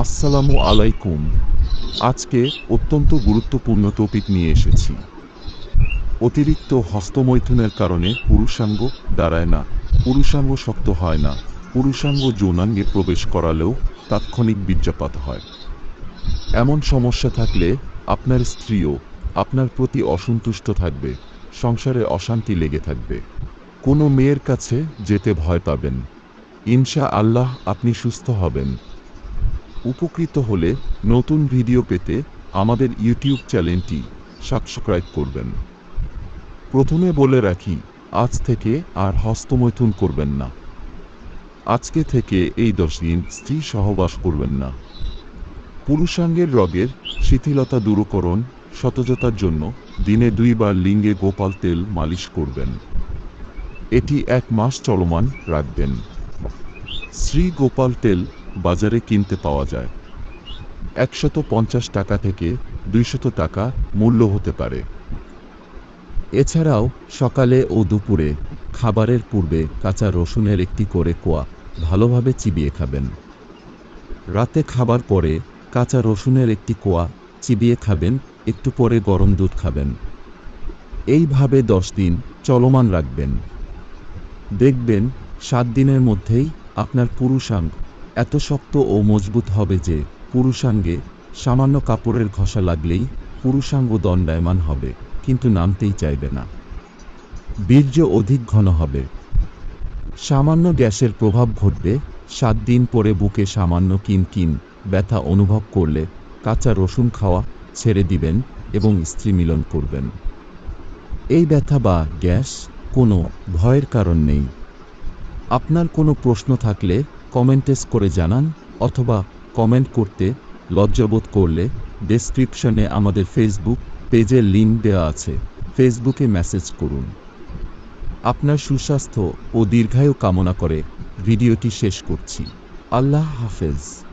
আসসালামু আলাইকুম। আজকে অত্যন্ত গুরুত্বপূর্ণ টপিক নিয়ে এসেছি। অতিরিক্ত হস্তমৈথুনের কারণে পুরুষাঙ্গ দাঁড়ায় না, পুরুষাঙ্গ শক্ত হয় না, পুরুষাঙ্গ যৌনাঙ্গে প্রবেশ করালেও তাৎক্ষণিক বীর্যপাত হয়। এমন সমস্যা থাকলে আপনার স্ত্রীও আপনার প্রতি অসন্তুষ্ট থাকবে, সংসারে অশান্তি লেগে থাকবে। কোনো মেয়ের কাছে যেতে ভয় পাবেন। ইনশা আল্লাহ আপনি সুস্থ হবেন। উপকৃত হলে নতুন ভিডিও পেতে আমাদের ইউটিউব চ্যানেলটি সাবস্ক্রাইব করবেন। প্রথমে বলে রাখি, আজ থেকে আর হস্তমৈথুন করবেন না। আজকে থেকে এই দশ দিন স্ত্রী সহবাস করবেন না। পুরুষাঙ্গের রগের শিথিলতা দূরকরণ, সতজতার জন্য দিনে দুইবার লিঙ্গে গোপাল তেল মালিশ করবেন। এটি এক মাস চলমান রাখবেন। শ্রী গোপাল তেল বাজারে কিনতে পাওয়া যায়। একশত পঞ্চাশ টাকা থেকে দুইশত টাকা মূল্য হতে পারে। এছাড়াও, সকালে ও দুপুরে খাবারের পূর্বে কাঁচা রসুনের একটি করে কোয়া ভালোভাবে চিবিয়ে খাবেন। রাতে খাবার পরে কাঁচা রসুনের একটি কোয়া চিবিয়ে খাবেন, একটু পরে গরম দুধ খাবেন। এইভাবে দশ দিন চলমান রাখবেন। দেখবেন সাত দিনের মধ্যেই আপনার পুরুষাঙ্গ এত শক্ত ও মজবুত হবে যে পুরুষাঙ্গে সামান্য কাপড়ের ঘষা লাগলেই পুরুষাঙ্গ দণ্ডায়মান হবে, কিন্তু নামতেই চাইবে না। বীর্য অধিক ঘন হবে। সামান্য গ্যাসের প্রভাব ঘটবে, সাত দিন পরে বুকে সামান্য কিন কিন ব্যথা অনুভব করলে কাঁচা রসুন খাওয়া ছেড়ে দিবেন এবং স্ত্রী মিলন করবেন। এই ব্যথা বা গ্যাস কোনো ভয়ের কারণ নেই। আপনার কোনো প্রশ্ন থাকলে কমেন্টেস করে জানান অথবা কমেন্ট করতে লজ্জাবোধ করলে ডেসক্রিপশনে আমাদের ফেসবুক পেজের লিঙ্ক দেওয়া আছে। ফেসবুকে মেসেজ করুন। আপনার সুস্বাস্থ্য ও দীর্ঘায়ু কামনা করে ভিডিওটি শেষ করছি। আল্লাহ হাফেজ।